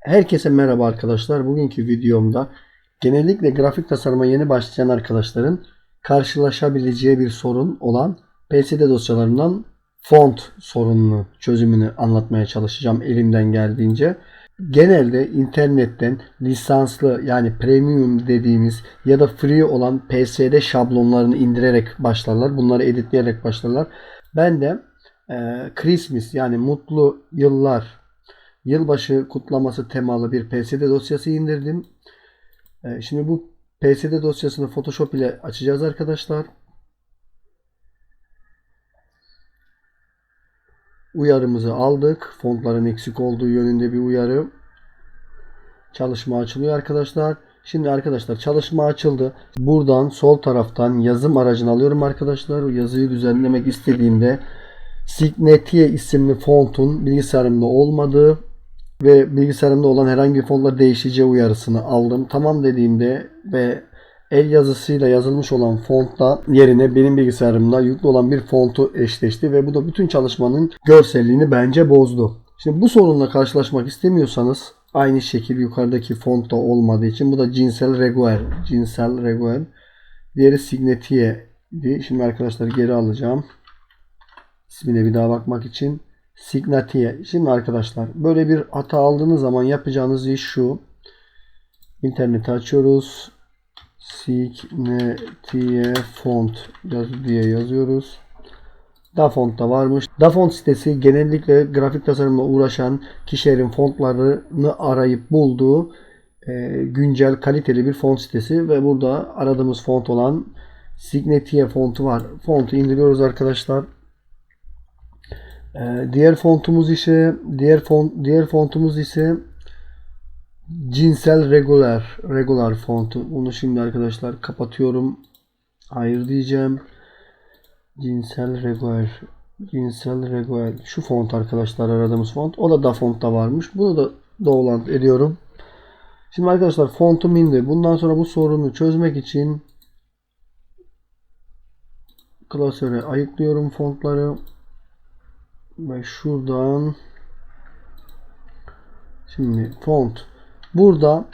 Herkese merhaba arkadaşlar. Bugünkü videomda genellikle grafik tasarıma yeni başlayan arkadaşların karşılaşabileceği bir sorun olan PSD dosyalarından font sorununu çözümünü anlatmaya çalışacağım elimden geldiğince. Genelde internetten lisanslı yani premium dediğimiz ya da free olan PSD şablonlarını indirerek başlarlar. Bunları editleyerek başlarlar. Ben de e, Christmas yani mutlu yıllar yılbaşı kutlaması temalı bir PSD dosyası indirdim. Ee, Şimdi bu PSD dosyasını Photoshop ile açacağız arkadaşlar. Uyarımızı aldık. Fontların eksik olduğu yönünde bir uyarı. Çalışma açılıyor arkadaşlar. Şimdi arkadaşlar çalışma açıldı. Buradan sol taraftan yazım aracını alıyorum arkadaşlar. Yazıyı düzenlemek istediğimde Signetie isimli fontun bilgisayarımda olmadığı ve bilgisayarımda olan herhangi bir fontla değişeceği uyarısını aldım. Tamam dediğimde ve el yazısıyla yazılmış olan fontla yerine benim bilgisayarımda yüklü olan bir fontu eşleşti ve bu da bütün çalışmanın görselliğini bence bozdu. Şimdi bu sorunla karşılaşmak istemiyorsanız aynı şekil yukarıdaki fontta olmadığı için bu da cinsel regular. Cinsel regular. Diğeri Signetie'di. Şimdi arkadaşlar geri alacağım. İsmine bir daha bakmak için. Signatie. Şimdi arkadaşlar böyle bir hata aldığınız zaman yapacağınız iş şu. İnterneti açıyoruz. Signatie font yaz diye yazıyoruz. Dafont da varmış. Dafont sitesi genellikle grafik tasarımla uğraşan kişilerin fontlarını arayıp bulduğu e, güncel kaliteli bir font sitesi ve burada aradığımız font olan Signatie fontu var. Fontu indiriyoruz arkadaşlar. Ee, diğer fontumuz ise diğer font diğer fontumuz ise cinsel regular regular fontu. Bunu şimdi arkadaşlar kapatıyorum. Hayır diyeceğim. Cinsel regular cinsel regular şu font arkadaşlar aradığımız font. O da da fontta varmış. Bunu da download ediyorum. Şimdi arkadaşlar fontum indi. Bundan sonra bu sorunu çözmek için klasöre ayıklıyorum fontları ve şuradan şimdi font. Burada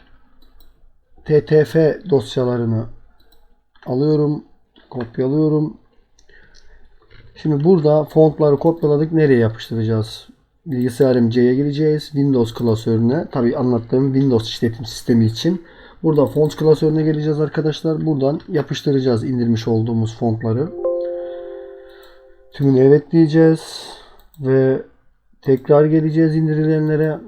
TTF dosyalarını alıyorum kopyalıyorum. Şimdi burada fontları kopyaladık nereye yapıştıracağız? Bilgisayarım C'ye gireceğiz Windows klasörüne. Tabi anlattığım Windows işletim sistemi için. Burada font klasörüne geleceğiz arkadaşlar. Buradan yapıştıracağız indirmiş olduğumuz fontları. Tümünü evet diyeceğiz ve tekrar geleceğiz indirilenlere.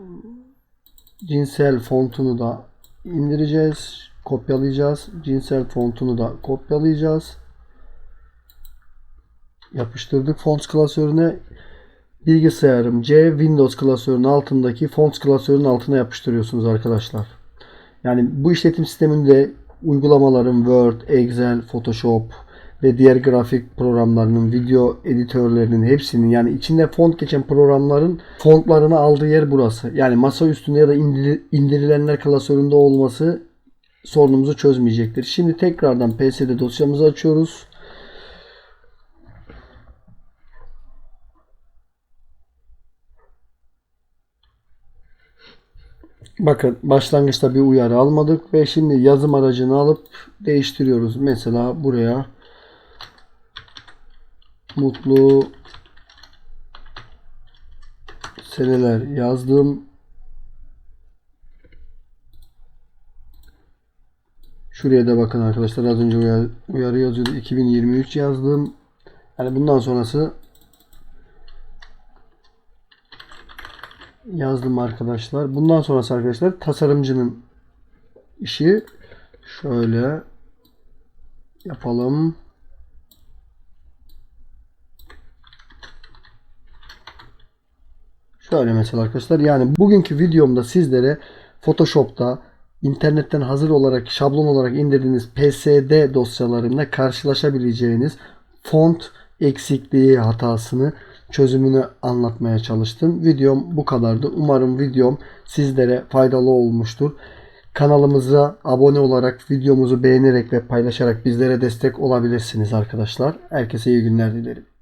Cinsel fontunu da indireceğiz. Kopyalayacağız. Cinsel fontunu da kopyalayacağız. Yapıştırdık font klasörüne. Bilgisayarım C Windows klasörünün altındaki font klasörünün altına yapıştırıyorsunuz arkadaşlar. Yani bu işletim sisteminde uygulamaların Word, Excel, Photoshop, ve diğer grafik programlarının, video editörlerinin hepsinin yani içinde font geçen programların fontlarını aldığı yer burası. Yani masa üstünde ya da indirilenler klasöründe olması sorunumuzu çözmeyecektir. Şimdi tekrardan PSD dosyamızı açıyoruz. Bakın başlangıçta bir uyarı almadık ve şimdi yazım aracını alıp değiştiriyoruz. Mesela buraya mutlu seneler yazdım. Şuraya da bakın arkadaşlar az önce uyarı, uyarı yazıyordu. 2023 yazdım. Yani bundan sonrası yazdım arkadaşlar. Bundan sonrası arkadaşlar tasarımcının işi şöyle yapalım. Şöyle mesela arkadaşlar yani bugünkü videomda sizlere Photoshop'ta internetten hazır olarak şablon olarak indirdiğiniz PSD dosyalarında karşılaşabileceğiniz font eksikliği hatasını çözümünü anlatmaya çalıştım. Videom bu kadardı. Umarım videom sizlere faydalı olmuştur. Kanalımıza abone olarak videomuzu beğenerek ve paylaşarak bizlere destek olabilirsiniz arkadaşlar. Herkese iyi günler dilerim.